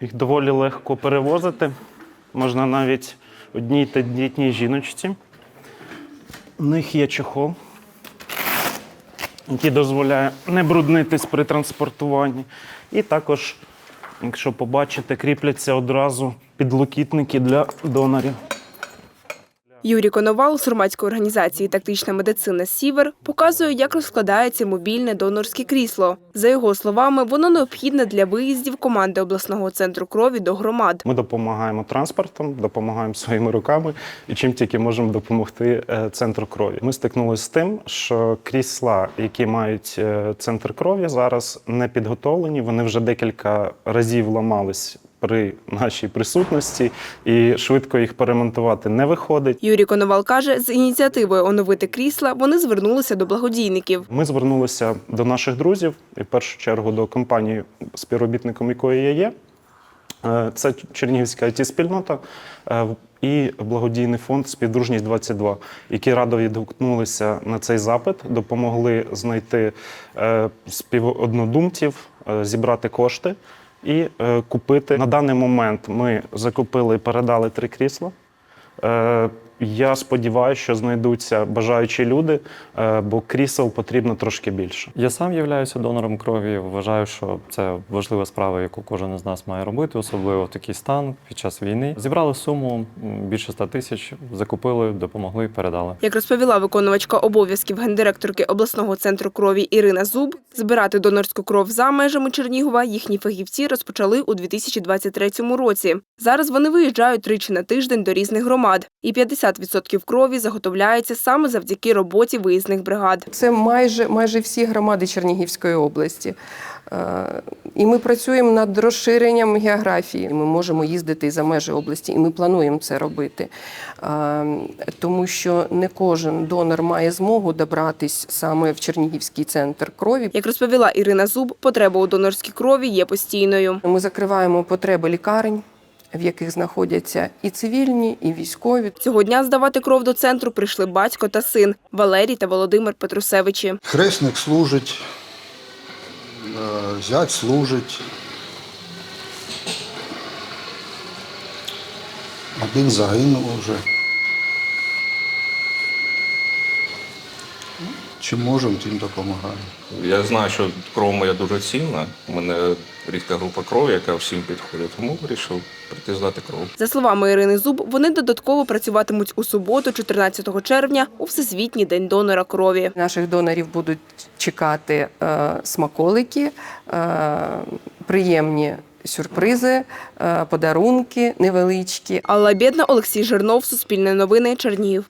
Їх доволі легко перевозити. Можна навіть одній тендітній жіночці. У них є чохол, який дозволяє не бруднитись при транспортуванні. І також, якщо побачите, кріпляться одразу підлокітники для донорів. Юрій Коновал з громадської організації Тактична медицина Сівер показує, як розкладається мобільне донорське крісло. За його словами, воно необхідне для виїздів команди обласного центру крові до громад. Ми допомагаємо транспортом, допомагаємо своїми руками і чим тільки можемо допомогти е, центру крові. Ми стикнулися з тим, що крісла, які мають е, центр крові, зараз не підготовлені. Вони вже декілька разів ламались при нашій присутності, і швидко їх перемонтувати не виходить. Юрій Коновал каже, з ініціативою оновити крісла вони звернулися до благодійників. Ми звернулися до наших друзів, і в першу чергу до компанії, співробітником якої я є. Е, Це Чернігівська it спільнота е, і благодійний фонд Співдружність 22 які радо відгукнулися на цей запит, допомогли знайти е, співоднодумців, зібрати кошти і е, купити. На даний момент ми закупили і передали три крісла. Я сподіваюся, що знайдуться бажаючі люди, е, бо крісел потрібно трошки більше. Я сам являюся донором крові. Вважаю, що це важлива справа, яку кожен із нас має робити, особливо в такий стан під час війни. Зібрали суму більше 100 тисяч, закупили, допомогли, передали. Як розповіла виконувачка обов'язків гендиректорки обласного центру крові Ірина Зуб, збирати донорську кров за межами Чернігова їхні фахівці розпочали у 2023 році. Зараз вони виїжджають тричі на тиждень до різних громад, і 50% крові заготовляється саме завдяки роботі виїзних бригад. Це майже, майже всі громади Чернігівської області. Е, І ми працюємо над розширенням географії. Ми можемо їздити за межі області, і ми плануємо це робити. Е, Тому що не кожен донор має змогу добратись саме в Чернігівський центр крові. Як розповіла Ірина Зуб, потреба у донорській крові є постійною. Ми закриваємо потреби лікарень, в яких знаходяться і цивільні, і військові. Цього дня здавати кров до центру прийшли батько та син Валерій та Володимир Петрусевичі. Хресник служить, е, зять служить. Один загинув вже. Чим можемо, тим допомагаємо. Я знаю, що кров моя дуже цінна. У мене рідка група крові, яка всім підходить, тому вирішив прийти здати кров. За словами Ірини Зуб, вони додатково працюватимуть у суботу, 14 червня, у Всесвітній день донора крові. Наших донорів будуть чекати е, смаколики, е, приємні сюрпризи, е, подарунки невеличкі. Алла Бєдна, Олексій Жирнов, Суспільне новини, Чернігів.